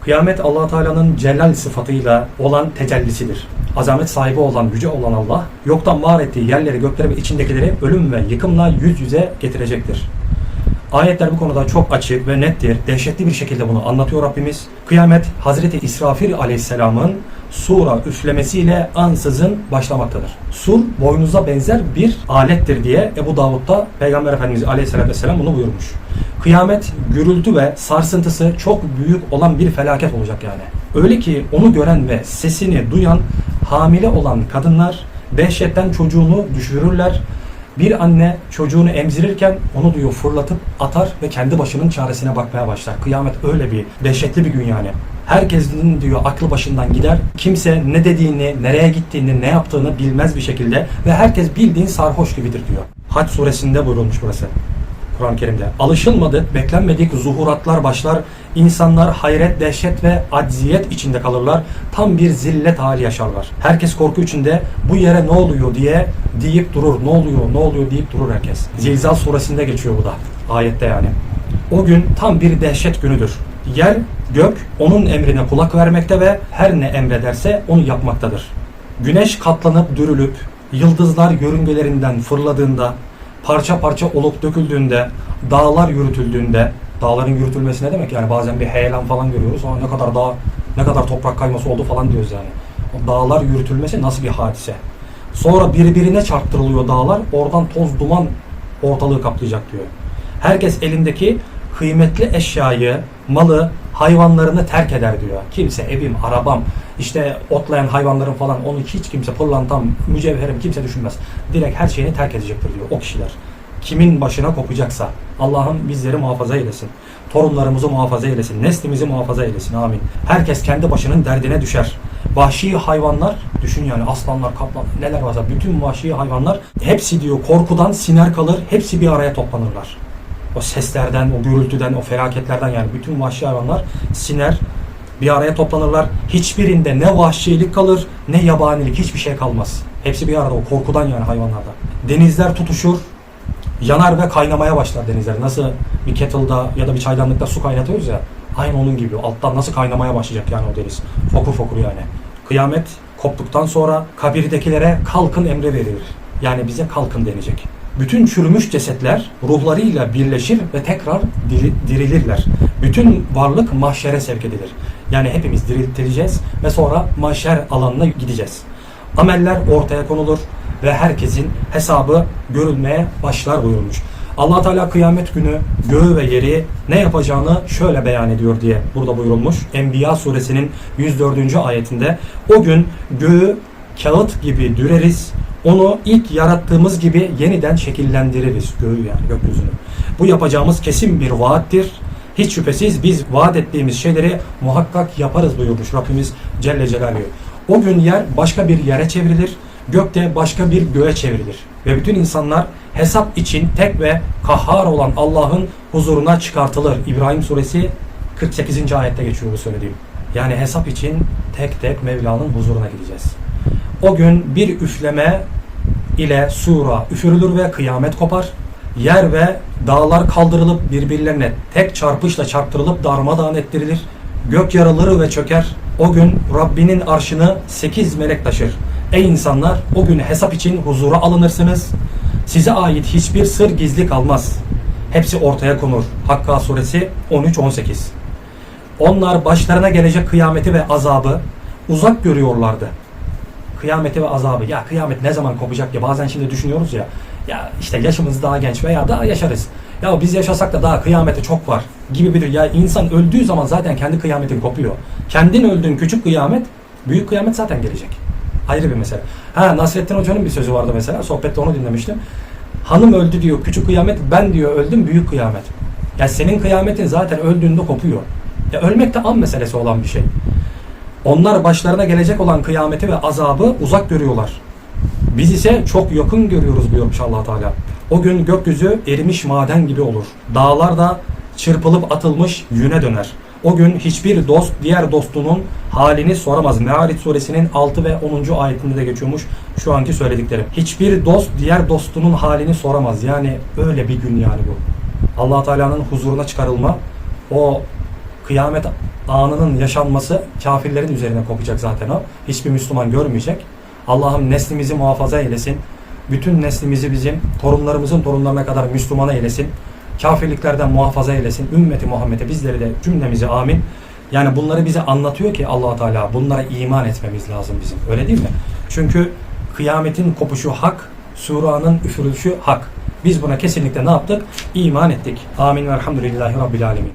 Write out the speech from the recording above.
Kıyamet allah Teala'nın celal sıfatıyla olan tecellisidir. Azamet sahibi olan, yüce olan Allah, yoktan var ettiği yerleri, gökleri ve içindekileri ölüm ve yıkımla yüz yüze getirecektir. Ayetler bu konuda çok açık ve nettir. Dehşetli bir şekilde bunu anlatıyor Rabbimiz. Kıyamet Hazreti İsrafil aleyhisselamın sura üflemesiyle ansızın başlamaktadır. Sur boynuza benzer bir alettir diye Ebu Davud'da Peygamber Efendimiz aleyhisselatü vesselam bunu buyurmuş. Kıyamet gürültü ve sarsıntısı çok büyük olan bir felaket olacak yani. Öyle ki onu gören ve sesini duyan hamile olan kadınlar dehşetten çocuğunu düşürürler bir anne çocuğunu emzirirken onu diyor fırlatıp atar ve kendi başının çaresine bakmaya başlar. Kıyamet öyle bir dehşetli bir gün yani. Herkesin diyor aklı başından gider. Kimse ne dediğini, nereye gittiğini, ne yaptığını bilmez bir şekilde ve herkes bildiğin sarhoş gibidir diyor. Hac suresinde buyurulmuş burası. Kur'an-ı Kerim'de. Alışılmadık, beklenmedik zuhuratlar başlar. İnsanlar hayret, dehşet ve acziyet içinde kalırlar. Tam bir zillet hali yaşarlar. Herkes korku içinde bu yere ne oluyor diye deyip durur. Ne oluyor, ne oluyor deyip durur herkes. Zilzal suresinde geçiyor bu da. Ayette yani. O gün tam bir dehşet günüdür. Yer, gök onun emrine kulak vermekte ve her ne emrederse onu yapmaktadır. Güneş katlanıp dürülüp yıldızlar yörüngelerinden fırladığında parça parça olup döküldüğünde, dağlar yürütüldüğünde, dağların yürütülmesi ne demek yani bazen bir heyelan falan görüyoruz. Ama ne kadar dağ, ne kadar toprak kayması oldu falan diyoruz yani. O dağlar yürütülmesi nasıl bir hadise? Sonra birbirine çarptırılıyor dağlar. Oradan toz duman ortalığı kaplayacak diyor. Herkes elindeki kıymetli eşyayı, malı, hayvanlarını terk eder diyor. Kimse evim, arabam, işte otlayan hayvanların falan onu hiç kimse pırlantam, mücevherim kimse düşünmez. Direkt her şeyini terk edecektir diyor o kişiler. Kimin başına kopacaksa Allah'ım bizleri muhafaza eylesin. Torunlarımızı muhafaza eylesin. Neslimizi muhafaza eylesin. Amin. Herkes kendi başının derdine düşer. Vahşi hayvanlar, düşün yani aslanlar, kaplan, neler varsa bütün vahşi hayvanlar hepsi diyor korkudan siner kalır, hepsi bir araya toplanırlar o seslerden, o gürültüden, o felaketlerden yani bütün vahşi hayvanlar siner, bir araya toplanırlar. Hiçbirinde ne vahşilik kalır ne yabanilik hiçbir şey kalmaz. Hepsi bir arada o korkudan yani hayvanlarda. Denizler tutuşur, yanar ve kaynamaya başlar denizler. Nasıl bir kettle'da ya da bir çaydanlıkta su kaynatıyoruz ya. Aynı onun gibi. Alttan nasıl kaynamaya başlayacak yani o deniz. Fokur fokur yani. Kıyamet koptuktan sonra kabirdekilere kalkın emri verilir. Yani bize kalkın denecek. Bütün çürümüş cesetler ruhlarıyla birleşir ve tekrar diri- dirilirler. Bütün varlık mahşere sevk edilir. Yani hepimiz diriltileceğiz ve sonra mahşer alanına gideceğiz. Ameller ortaya konulur ve herkesin hesabı görülmeye başlar buyurmuş. allah Teala kıyamet günü göğü ve yeri ne yapacağını şöyle beyan ediyor diye burada buyurulmuş. Enbiya suresinin 104. ayetinde o gün göğü kağıt gibi düreriz, onu ilk yarattığımız gibi yeniden şekillendiririz göğü yani gökyüzünü. Bu yapacağımız kesin bir vaattir. Hiç şüphesiz biz vaat ettiğimiz şeyleri muhakkak yaparız buyurmuş Rabbimiz Celle Celaluhu. O gün yer başka bir yere çevrilir, gökte başka bir göğe çevrilir. Ve bütün insanlar hesap için tek ve kahhar olan Allah'ın huzuruna çıkartılır. İbrahim suresi 48. ayette geçiyor bu söylediğim. Yani hesap için tek tek Mevla'nın huzuruna gideceğiz. O gün bir üfleme ile sura üfürülür ve kıyamet kopar. Yer ve dağlar kaldırılıp birbirlerine tek çarpışla çarptırılıp darmadağın ettirilir. Gök yarılır ve çöker. O gün Rabbinin arşını sekiz melek taşır. Ey insanlar o gün hesap için huzura alınırsınız. Size ait hiçbir sır gizli kalmaz. Hepsi ortaya konur. Hakka suresi 13-18 Onlar başlarına gelecek kıyameti ve azabı uzak görüyorlardı kıyameti ve azabı. Ya kıyamet ne zaman kopacak ya bazen şimdi düşünüyoruz ya. Ya işte yaşımız daha genç veya daha yaşarız. Ya biz yaşasak da daha kıyameti çok var gibi bir ya insan öldüğü zaman zaten kendi kıyametin kopuyor. Kendin öldüğün küçük kıyamet, büyük kıyamet zaten gelecek. Ayrı bir mesele. Ha Nasrettin Hoca'nın bir sözü vardı mesela. Sohbette onu dinlemiştim. Hanım öldü diyor küçük kıyamet, ben diyor öldüm büyük kıyamet. Ya senin kıyametin zaten öldüğünde kopuyor. Ya ölmek de an meselesi olan bir şey. Onlar başlarına gelecek olan kıyameti ve azabı uzak görüyorlar. Biz ise çok yakın görüyoruz buyurmuş allah Teala. O gün gökyüzü erimiş maden gibi olur. Dağlar da çırpılıp atılmış yüne döner. O gün hiçbir dost diğer dostunun halini soramaz. Me'arit suresinin 6 ve 10. ayetinde de geçiyormuş şu anki söylediklerim. Hiçbir dost diğer dostunun halini soramaz. Yani öyle bir gün yani bu. allah Teala'nın huzuruna çıkarılma, o kıyamet anının yaşanması kafirlerin üzerine kopacak zaten o. Hiçbir Müslüman görmeyecek. Allah'ım neslimizi muhafaza eylesin. Bütün neslimizi bizim torunlarımızın torunlarına kadar Müslümana eylesin. Kafirliklerden muhafaza eylesin. Ümmeti Muhammed'e bizleri de cümlemizi amin. Yani bunları bize anlatıyor ki allah Teala bunlara iman etmemiz lazım bizim. Öyle değil mi? Çünkü kıyametin kopuşu hak, suranın üfürülüşü hak. Biz buna kesinlikle ne yaptık? İman ettik. Amin ve elhamdülillahi rabbil alemin.